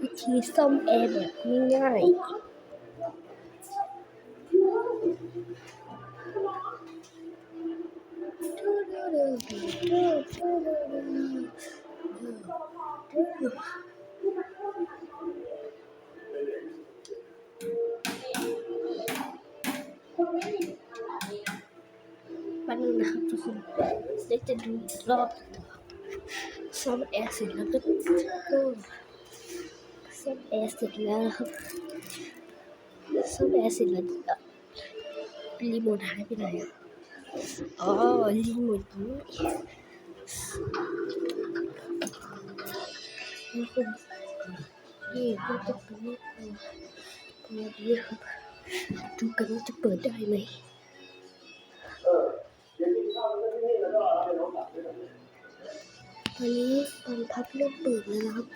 วิธีซ่อมแอแบบง่ายๆวันนึงนะครับทุกคนเด็กจะดูอีกรอบซ่อมแอร์เสร็จแล้วก็ ก็ซ่อมแอร์เสร็จแล้วนะครับซ่อมแอร์เสร็จแล้วอะรีโมทหายไปไหนอ๋อรีโมทนี้นี่คุณนี่ก็จะเปิดเปิดนี้ครับดูกันว่าจะเปิดได้ไหมตอนนี้ตอนพับเริ่มเปิดแล้วนะครับ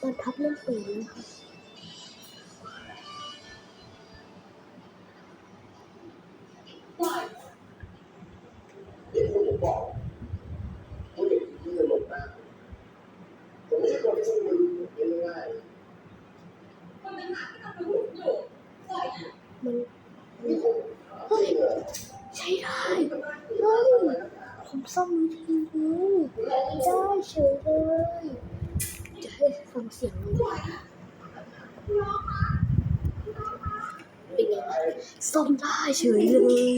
ตอนพับเริ่มเปิดแล้วครับที่ผมบอกผู้เด็กที่จะหลบได้ผมไม่ใช่คนที่มือง่ายมันมันๆเฮ้ยใช้ได้เฮ้ยผมซ่อมมือถือ เสียงเลยเป็นไงส้มได้เฉยเลย